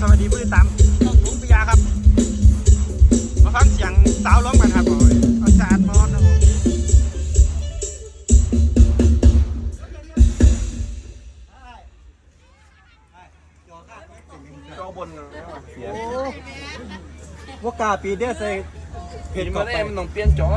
สวัสดีผู้ติดตามช่องลุงปิยาครับ มาฟังเสียงสาวร้องกันครับผมอาจารย์มอสครับผมจอบนโอ้ว่ากาปีเดียใส่เห็นมาได้มันต้องเปลี่ยนจอ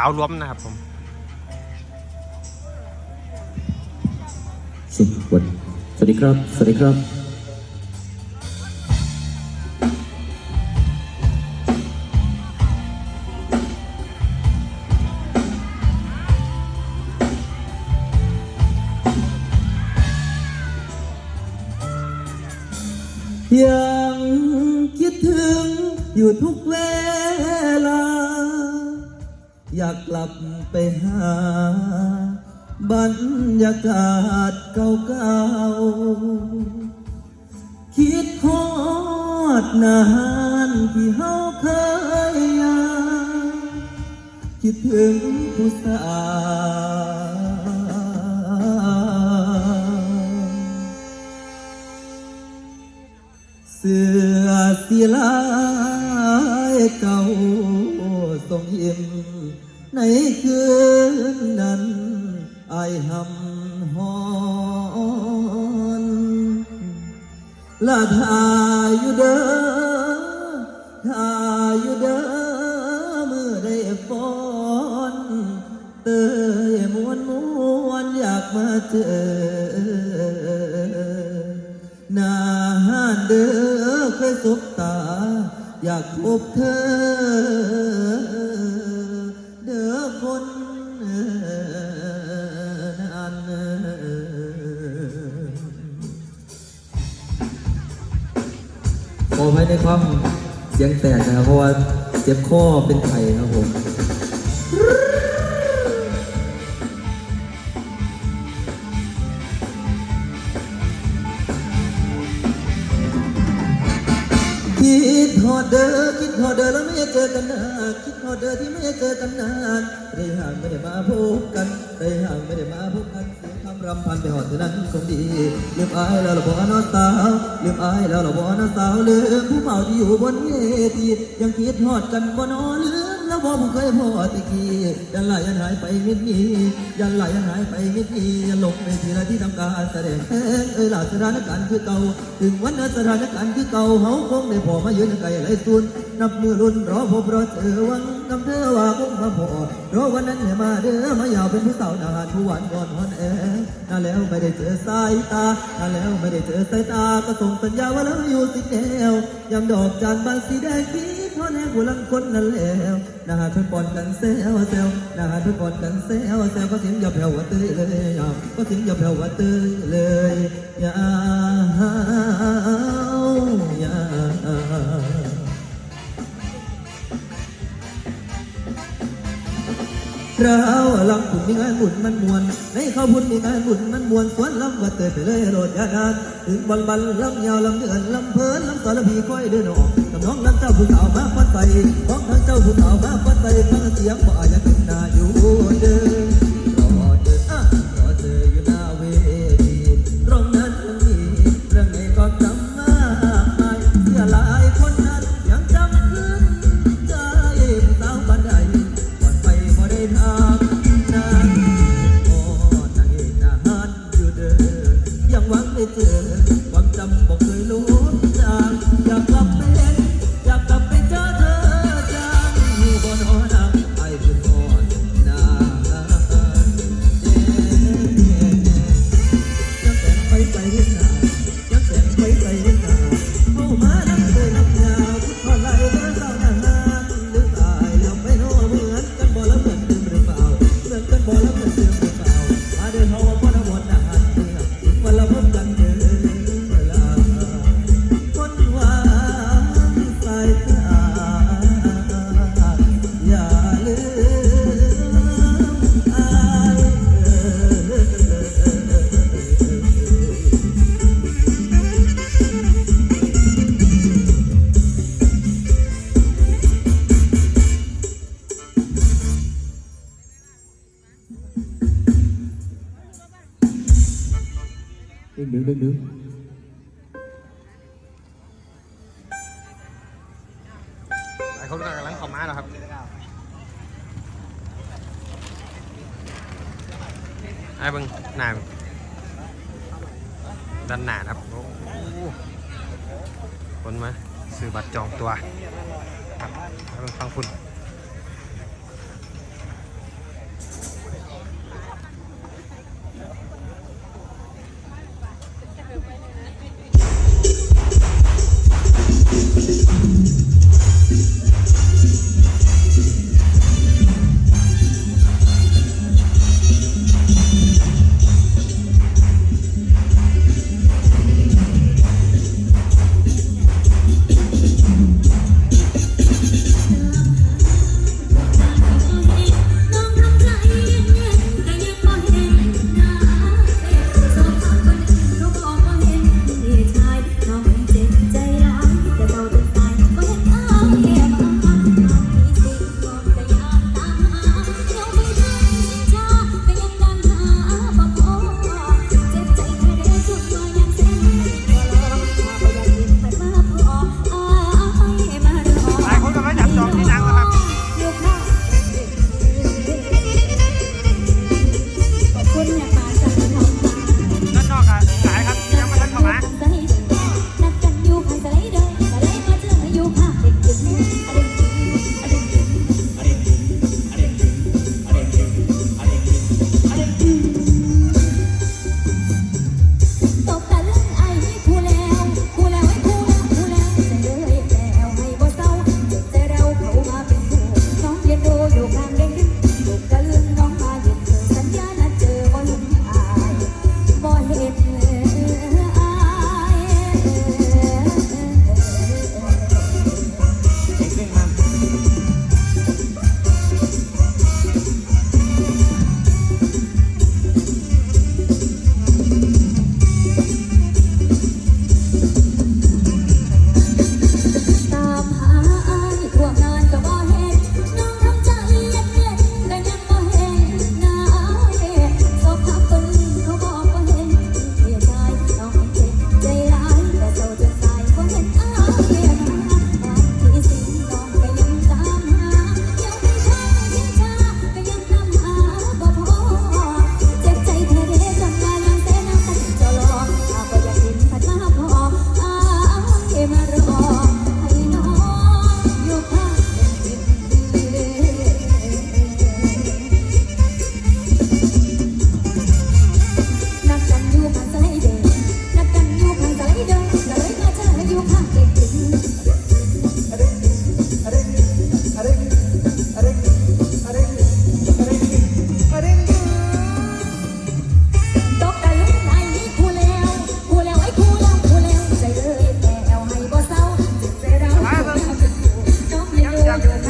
สาวล้มนะครับผมสวัสดีสวัสดีครับ สวัสดีครับ ยังคิดถึงอยู่ทุก กลับไปหา บรรยากาศเก่าๆ คิดฮอดนานที่เฮาเคยยาคิดถึงผู้สาวเสือสีลายเก่าทรงยิ้ม ในคืนนั้นไอหำหอนลาทาอยู่เด้อทาอยู่เด้อมือได้ฝนเตยมวนมวนอยากมาเจอนานเด้อเคยสบตา อยากพบเธอ ให้ในความเสียงแตกนะครับเพราะว่าเจ็บคอเป็นไข้ครับผมคิดฮอดเด้อคิดฮอดเด้อแล้วไม่เจอกันนานคิดฮอดเด้อที่ไม่เจอกันนานได้ห่างไม่ได้มาพบกันได้ห่างไม่ได้มาพบกัน คำรำพันไปหอดนั้นคงดีลืมอายแล้วเราบอกน้อสาวลืมอายแล้วเราบอกน้อสาวลืมผู้เมาที่อยู่บนเวทียังคิดฮอดกันบ่นอลืมแล้วบอกผมเคยพอตะกี้ยันไหลยันหายไปมิดมียันไหลยันหายไปมิดมียันหลงในทีละที่ทำการแสดงเอ้ยหล่ะสถานการณ์คือเก่าถึงวันนั้นสถานการณ์คือเก่าเฮาคงได้พอมายืนไกลไหลสุนนับมือรุนรอพบรอเจอวันำเธอว่าคงมาพอรอวันนั้นให้มาเด้อมายาวเป็นผู้สาวนานผู้หวานก่อนฮอนแอน่าแล้วไม่ได้เจอสายตาน่าแล้วไม่ได้เจอสายตาก็ส่งสัญญาว่าแล้วอยู่สิแนวยำดอกจานบานสีแดงที่ทอแห้งหัวลังคนนั้นแล้วนะฮะเพื่อนปอนกันเซลเซลนะฮะเพื่อนปอนกันเซลเซลก็เสียงอย่าแผ่วว่าตื้อเลยก็เสียงอย่าแผ่วว่าตื้อเลยอย่าอ เราลำบุญมีงานบุญมันมวนในเขาบุญมีงานบุญมันมวนสวนลำว่าเตยไปเลยโรดยานานถึงบอลบันลำยาวลำเดือนลำเพลินลำสารพีค่อยเดินออกกับน้องนั้นเจ้าผู้สาวมาฟัดไปน้องทั้งเจ้าผู้สาวมาฟัดไปฟังเสียงบ่อยากเป็นนาอยู่เดิน ความจำบอกเคย ดึงดึงดึงดึงหลายคนกำลังขอม้าแล้วครับไอ้บึงหนาดัานหนาครับคนมาซื้อบัตรจองตัวครับไอ้บึงฟังคุณ no, no, no, no,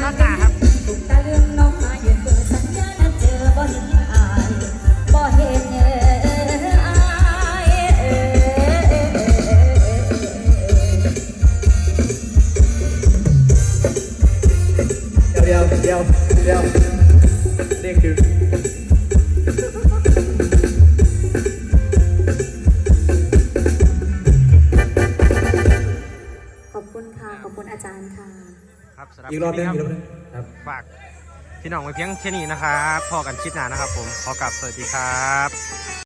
อากา รอรอบได้ครับฝากพี่น้องไว้เพียงแค่นี้นะครับพอกันคิดหน้านะครับ ผมขอกลับสวัสดีครับ